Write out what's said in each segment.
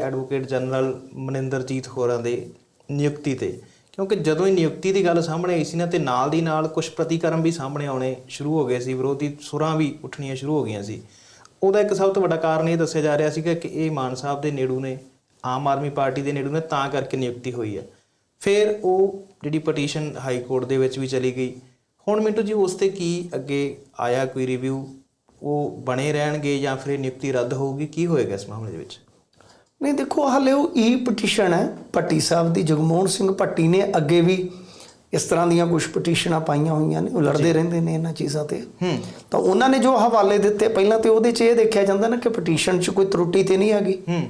Advocate general Maninderjit ਹੋਰਾਂ ਦੇ ਨਿਯੁਕਤੀ ਤੇ। ਕਿਉਂਕਿ ਜਦੋਂ ਹੀ ਨਿਯੁਕਤੀ ਦੀ ਗੱਲ ਸਾਹਮਣੇ ਆਈ ਸੀ ਨਾ, ਤੇ ਨਾਲ ਦੀ ਨਾਲ ਕੁਝ ਪ੍ਰਤੀਕਰਮ ਵੀ ਸਾਹਮਣੇ ਆਉਣੇ ਸ਼ੁਰੂ ਹੋ ਗਏ ਸੀ, ਵਿਰੋਧੀ ਸੁਰਾਂ ਵੀ ਉੱਠਣੀਆਂ ਸ਼ੁਰੂ ਹੋ ਗਈਆਂ ਸੀ। ਉਹਦਾ ਇੱਕ ਸਭ ਤੋਂ ਵੱਡਾ ਕਾਰਨ ਇਹ ਦੱਸਿਆ ਜਾ ਰਿਹਾ ਸੀਗਾ ਕਿ ਇਹ ਮਾਨ ਸਾਹਿਬ ਦੇ ਨੇੜੂ ਨੇ, ਆਮ ਆਦਮੀ ਪਾਰਟੀ ਦੇ ਨੇੜੂ ਨੇ, ਤਾਂ ਕਰਕੇ ਨਿਯੁਕਤੀ ਹੋਈ ਹੈ। ਫਿਰ ਉਹ ਜਿਹੜੀ ਪਟੀਸ਼ਨ ਹਾਈ ਕੋਰਟ ਦੇ ਵਿੱਚ ਵੀ ਚਲੀ ਗਈ। ਹੁਣ ਮਿੰਟੂ ਜੀ, ਉਸ ਤੇ ਕੀ ਅੱਗੇ ਆਇਆ ਕੋਈ ਰਿਵਿਊ? ਉਹ ਬਣੇ ਰਹਿਣਗੇ ਜਾਂ ਫਿਰ ਨਿਯੁਕਤੀ ਰੱਦ ਹੋਊਗੀ? ਕੀ ਹੋਏਗਾ ਇਸ ਮਾਮਲੇ ਦੇ ਵਿੱਚ? ਨਹੀਂ ਦੇਖੋ ਹਾਲੇ ਉਹ ਈ ਪਟੀਸ਼ਨ ਹੈ ਭੱਟੀ ਸਾਹਿਬ ਦੀ ਜਗਮੋਹਨ ਸਿੰਘ ਭੱਟੀ ਨੇ ਅੱਗੇ ਵੀ ਇਸ ਤਰ੍ਹਾਂ ਦੀਆਂ ਕੁਝ ਪਟੀਸ਼ਨਾਂ ਪਾਈਆਂ ਹੋਈਆਂ ਨੇ ਉਹ ਲੜਦੇ ਰਹਿੰਦੇ ਨੇ ਇਹਨਾਂ ਚੀਜ਼ਾਂ ਤੇ। ਹੂੰ। ਤਾਂ ਉਹਨਾਂ ਨੇ ਜੋ ਹਵਾਲੇ ਦਿੱਤੇ ਪਹਿਲਾਂ ਤੇ ਉਹਦੇ 'ਚ ਇਹ ਦੇਖਿਆ ਜਾਂਦਾ ਨਾ ਕਿ ਪਟੀਸ਼ਨ 'ਚ ਕੋਈ ਤਰੁੱਟੀ ਤੇ ਨਹੀਂ ਹੈਗੀ। ਹੂੰ।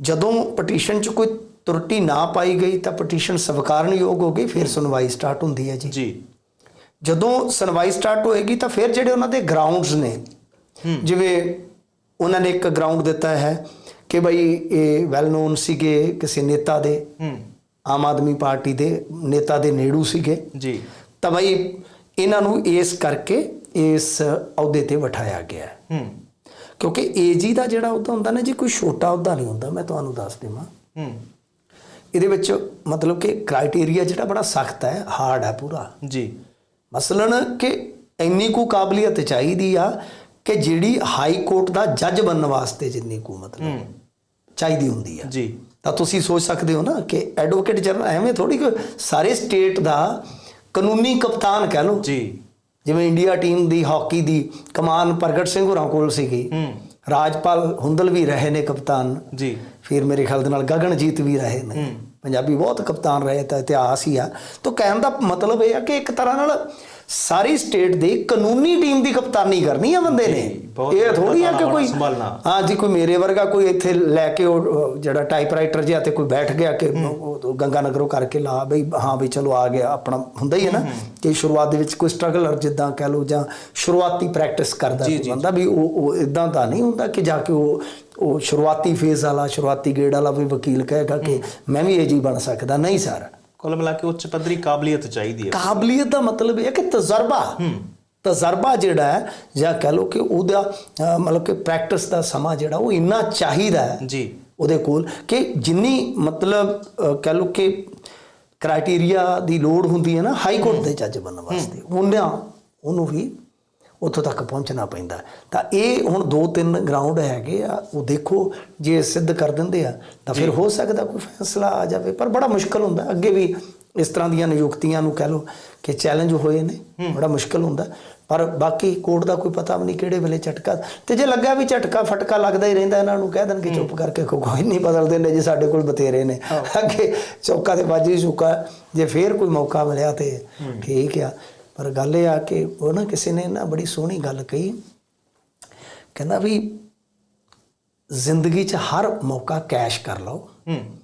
ਜਦੋਂ ਪਟੀਸ਼ਨ 'ਚ ਕੋਈ ਤਰੁੱਟੀ ਨਾ ਪਾਈ ਗਈ ਤਾਂ ਪਟੀਸ਼ਨ ਸਵੀਕਾਰਨਯੋਗ ਹੋ ਗਈ ਫਿਰ ਸੁਣਵਾਈ ਸਟਾਰਟ ਹੁੰਦੀ ਹੈ ਜੀ। ਜੀ। ਜਦੋਂ ਸੁਣਵਾਈ ਸਟਾਰਟ ਹੋਏਗੀ ਤਾਂ ਫਿਰ ਜਿਹੜੇ ਉਹਨਾਂ ਦੇ ਗਰਾਊਂਡਸ ਨੇ ਜਿਵੇਂ ਉਹਨਾਂ ਨੇ ਇੱਕ ਗਰਾਊਂਡ ਦਿੱਤਾ ਹੈ ਕਿ ਬਈ ਇਹ ਵੈਲ ਨੋਨ ਸੀਗੇ ਕਿਸੇ ਨੇਤਾ ਦੇ ਆਮ ਆਦਮੀ ਪਾਰਟੀ ਦੇ ਨੇਤਾ ਦੇ ਨੇੜੂ ਸੀਗੇ। ਜੀ। ਤਾਂ ਬਈ ਇਹਨਾਂ ਨੂੰ ਇਸ ਕਰਕੇ ਇਸ ਅਹੁਦੇ ਤੇ ਬਿਠਾਇਆ ਗਿਆ। ਹੂੰ। ਕਿਉਂਕਿ ਏਜੀ ਦਾ ਜਿਹੜਾ ਅਹੁਦਾ ਹੁੰਦਾ ਨਾ ਜੀ ਕੋਈ ਛੋਟਾ ਅਹੁਦਾ ਨਹੀਂ ਹੁੰਦਾ ਮੈਂ ਤੁਹਾਨੂੰ ਦੱਸ ਦੇਵਾਂ। ਹੂੰ। ਇਹਦੇ ਵਿੱਚ ਮਤਲਬ ਕਿ ਕ੍ਰਾਈਟੇਰੀਆ ਜਿਹੜਾ ਬੜਾ ਸਖਤ ਹੈ ਹਾਰਡ ਹੈ ਪੂਰਾ। ਜੀ। ਮਸਲਨ ਕਿ ਇੰਨੀ ਕੁ ਕਾਬਲੀਅਤ ਚਾਹੀਦੀ ਆ ਕਿ ਜਿਹੜੀ ਹਾਈ ਕੋਰਟ ਦਾ ਜੱਜ ਬਣਨ ਵਾਸਤੇ ਜਿੰਨੀ ਕੁ ਮਤਲਬ ਹੂੰ। ਚਾਹੀਦੀ ਹੁੰਦੀ ਆ। ਜੀ। ਤਾਂ ਤੁਸੀਂ ਸੋਚ ਸਕਦੇ ਹੋ ਨਾ ਕਿ ਐਡਵੋਕੇਟ ਜਨਰਲ ਐਵੇਂ ਥੋੜੀ ਕਿ ਸਾਰੇ ਸਟੇਟ ਦਾ ਕਾਨੂੰਨੀ ਕਪਤਾਨ ਕਹਿ ਲਓ। ਜੀ। ਜਿਵੇਂ ਇੰਡੀਆ ਟੀਮ ਦੀ ਹਾਕੀ ਦੀ ਕਮਾਨ ਪ੍ਰਗਟ ਸਿੰਘ ਹੋਰਾਂ ਕੋਲ ਸੀਗੀ। ਹੂੰ। ਰਾਜਪਾਲ ਹੁੰਦਲ ਵੀ ਰਹੇ ਨੇ ਕਪਤਾਨ। ਜੀ। ਫਿਰ ਮੇਰੇ ਖਿਆਲ ਦੇ ਨਾਲ ਗਗਨਜੀਤ ਵੀ ਰਹੇ ਨੇ। ਪੰਜਾਬੀ ਬਹੁਤ ਕਪਤਾਨ ਰਹੇ ਤਾਂ ਇਤਿਹਾਸ ਹੀ ਆ। ਤਾਂ ਕਹਿਣ ਦਾ ਮਤਲਬ ਇਹ ਆ ਕਿ ਇੱਕ ਤਰ੍ਹਾਂ ਨਾਲ ਸਾਰੀ ਸਟੇਟ ਦੀ ਕਾਨੂੰਨੀ ਟੀਮ ਦੀ ਕਪਤਾਨੀ ਕਰਨੀ ਆ ਬੰਦੇ ਨੇ। ਇਹ ਥੋੜੀ ਆ ਕਿ ਕੋਈ। ਹਾਂ ਜੀ ਕੋਈ ਮੇਰੇ ਵਰਗਾ ਕੋਈ ਇੱਥੇ ਲੈ ਕੇ ਉਹ ਜਿਹੜਾ ਟਾਈਪਰਾਈਟਰ ਜਿਹਾ ਤੇ ਕੋਈ ਬੈਠ ਗਿਆ ਕਿ ਗੰਗਾ ਨਗਰੋਂ ਕਰਕੇ ਲਾ ਬਈ ਹਾਂ ਬਈ ਚਲੋ ਆ ਗਿਆ ਆਪਣਾ ਹੁੰਦਾ ਹੀ ਹੈ ਨਾ ਕਿ ਸ਼ੁਰੂਆਤ ਦੇ ਵਿੱਚ ਕੋਈ ਸਟਰਗਲਰ ਜਿੱਦਾਂ ਕਹਿ ਲਓ ਜਾਂ ਸ਼ੁਰੂਆਤੀ ਪ੍ਰੈਕਟਿਸ ਕਰਦਾ ਬੰਦਾ ਵੀ ਉਹ ਉਹ ਇਦਾਂ ਤਾਂ ਨਹੀਂ ਹੁੰਦਾ ਕਿ ਜਾ ਕੇ ਉਹ ਉਹ ਸ਼ੁਰੂਆਤੀ ਫੇਜ਼ ਵਾਲਾ ਸ਼ੁਰੂਆਤੀ ਗੇੜ ਵਾਲਾ ਵੀ ਵਕੀਲ ਕਹੇਗਾ ਕਿ ਮੈਂ ਵੀ ਇਹ ਜੀ ਬਣ ਸਕਦਾ। ਨਹੀਂ ਸਰ ਕੁੱਲ ਮਿਲਾ ਕੇ ਉੱਚ ਪੱਧਰੀ ਕਾਬਲੀਅਤ ਚਾਹੀਦੀ ਹੈ। ਕਾਬਲੀਅਤ ਦਾ ਮਤਲਬ ਇਹ ਹੈ ਕਿ ਤਜਰਬਾ। ਤਜਰਬਾ ਜਿਹੜਾ ਹੈ ਜਾਂ ਕਹ ਲਓ ਕਿ ਉਹਦਾ ਮਤਲਬ ਕਿ ਪ੍ਰੈਕਟਿਸ ਦਾ ਸਮਾਂ ਜਿਹੜਾ ਉਹ ਇੰਨਾ ਚਾਹੀਦਾ ਹੈ ਜੀ। ਉਹਦੇ ਕੋਲ ਕਿ ਜਿੰਨੀ ਮਤਲਬ ਕਹਿ ਲਓ ਕਿ ਕ੍ਰਾਈਟੇਰੀਆ ਦੀ ਲੋੜ ਹੁੰਦੀ ਹੈ ਨਾ ਹਾਈ ਕੋਰਟ ਦੇ ਜੱਜ ਬਣਨ ਵਾਸਤੇ। ਉਹਨਾਂ ਉਹਨੂੰ ਵੀ ਉੱਥੋਂ ਤੱਕ ਪਹੁੰਚਣਾ ਪੈਂਦਾ। ਤਾਂ ਇਹ ਹੁਣ ਦੋ ਤਿੰਨ ਗਰਾਊਂਡ ਹੈਗੇ ਆ ਉਹ ਦੇਖੋ ਜੇ ਸਿੱਧ ਕਰ ਦਿੰਦੇ ਆ ਤਾਂ ਫਿਰ ਹੋ ਸਕਦਾ ਕੋਈ ਫੈਸਲਾ ਆ ਜਾਵੇ ਪਰ ਬੜਾ ਮੁਸ਼ਕਲ ਹੁੰਦਾ। ਅੱਗੇ ਵੀ ਇਸ ਤਰ੍ਹਾਂ ਦੀਆਂ ਨਿਯੁਕਤੀਆਂ ਨੂੰ ਕਹਿ ਲਓ ਕਿ ਚੈਲੰਜ ਹੋਏ ਨੇ ਬੜਾ ਮੁਸ਼ਕਲ ਹੁੰਦਾ। ਪਰ ਬਾਕੀ ਕੋਰਟ ਦਾ ਕੋਈ ਪਤਾ ਵੀ ਨਹੀਂ ਕਿਹੜੇ ਵੇਲੇ ਝਟਕਾ ਤੇ ਜੇ ਲੱਗਾ ਵੀ ਝਟਕਾ ਫਟਕਾ ਲੱਗਦਾ ਹੀ ਰਹਿੰਦਾ ਇਹਨਾਂ ਨੂੰ ਕਹਿ ਦੇਣਗੇ ਚੁੱਪ ਕਰਕੇ ਕੋਈ ਨਹੀਂ ਬਦਲਦੇ ਨੇ ਜੇ ਸਾਡੇ ਕੋਲ ਬਤੇਰੇ ਨੇ। ਅੱਗੇ ਚੌਕਾ ਤੇ ਬਾਜੀ ਚੁੱਕਾ ਜੇ ਫੇਰ ਕੋਈ ਮੌਕਾ ਮਿਲਿਆ ਤੇ ਠੀਕ ਆ। ਪਰ ਗੱਲ ਇਹ ਆ ਕਿ ਉਹ ਨਾ ਕਿਸੇ ਨੇ ਨਾ ਬੜੀ ਸੋਹਣੀ ਗੱਲ ਕਹੀ। ਕਹਿੰਦਾ ਵੀ ਜ਼ਿੰਦਗੀ 'ਚ ਹਰ ਮੌਕਾ ਕੈਸ਼ ਕਰ ਲਓ। ਹੂੰ।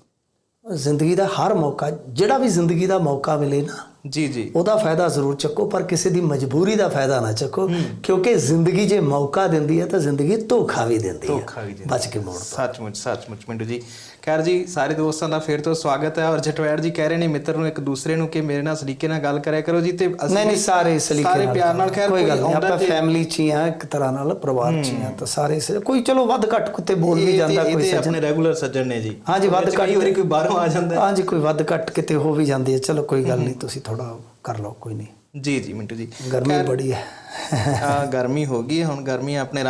ਜ਼ਿੰਦਗੀ ਦਾ ਹਰ ਮੌਕਾ ਜਿਹੜਾ ਵੀ ਜ਼ਿੰਦਗੀ ਦਾ ਮੌਕਾ ਮਿਲੇ ਨਾ ਜੀ ਜੀ। ਉਹਦਾ ਫਾਇਦਾ ਜ਼ਰੂਰ ਚੱਕੋ ਪਰ ਕਿਸੇ ਦੀ ਮਜਬੂਰੀ ਦਾ ਫਾਇਦਾ ਨਾ ਚੱਕੋ ਕਿਉਂਕਿ ਜ਼ਿੰਦਗੀ ਜੇ ਮੌਕਾ ਦਿੰਦੀ ਹੈ ਤਾਂ ਜ਼ਿੰਦਗੀ ਧੋਖਾ ਵੀ ਦਿੰਦੀ ਹੈ। ਧੋਖਾ ਵੀ ਦਿੰਦੀ ਬਚ ਕੇ ਮੋੜ ਸੱਚਮੁੱਚ ਸੱਚਮੁੱਚ ਮਿੰਟੂ ਜੀ। ਖੈਰ ਜੀ ਸਾਰੇ ਦੋਸਤਾਂ ਦਾ ਫਿਰ ਤੋਂ ਸਵਾਗਤ ਹੈ ਔਰ ਜਟਵੈੜ ਜੀ ਕਹਿ ਰਹੇ ਨੇ ਮਿੱਤਰ ਨੂੰ ਇੱਕ ਦੂਸਰੇ ਨੂੰ ਕਿ ਮੇਰੇ ਨਾਲ ਸਲੀਕੇ ਨਾਲ ਗੱਲ ਕਰਿਆ ਕਰੋ ਜੀ ਤੇ ਅਸੀਂ ਨਹੀਂ ਨਹੀਂ ਸਾਰੇ ਸਲੀਕੇ ਸਾਰੇ ਪਿਆਰ ਨਾਲ ਖੈਰ ਕੋਈ ਗੱਲ ਨਹੀਂ ਆਪਾਂ ਫੈਮਿਲੀ ਚ ਹੀ ਆ ਇੱਕ ਤਰ੍ਹਾਂ ਨਾਲ ਪਰਿਵਾਰ ਚ ਹੀ ਆ ਤਾਂ ਸਾਰੇ ਕੋਈ ਚਲੋ ਵੱਧ ਘੱਟ ਕੁੱਤੇ ਬੋਲ ਵੀ ਜਾਂਦਾ ਕੋਈ ਸੱਜਣ। ਆਪਣੇ ਰੈਗੂਲਰ ਸੱਜਣ ਨੇ ਜੀ। ਹਾਂਜੀ ਵੱਧ ਘੱਟ ਕਈ ਬਾਹਰੋਂ ਆ ਜਾਂਦਾ। ਹੈ। ਹਾਂਜੀ ਕੋਈ ਵੱਧ ਘੱਟ ਕਿਤੇ ਹੋ ਵੀ ਜਾਂਦੀ ਹੈ ਚਲੋ ਕੋਈ ਗੱਲ ਨਹੀਂ ਤੁਸੀਂ ਥੋੜਾ ਕਰ ਲਓ ਕੋਈ ਨਹੀਂ। ਜੀ ਜੀ ਮਿੰਟੂ ਜੀ। ਗਰਮੀ ਬੜੀ ਹੈ। ਆ ਗਰਮੀ ਹੋ ਗਈ ਹੈ, ਹੁਣ ਗਰਮੀ ਆਪਣੇ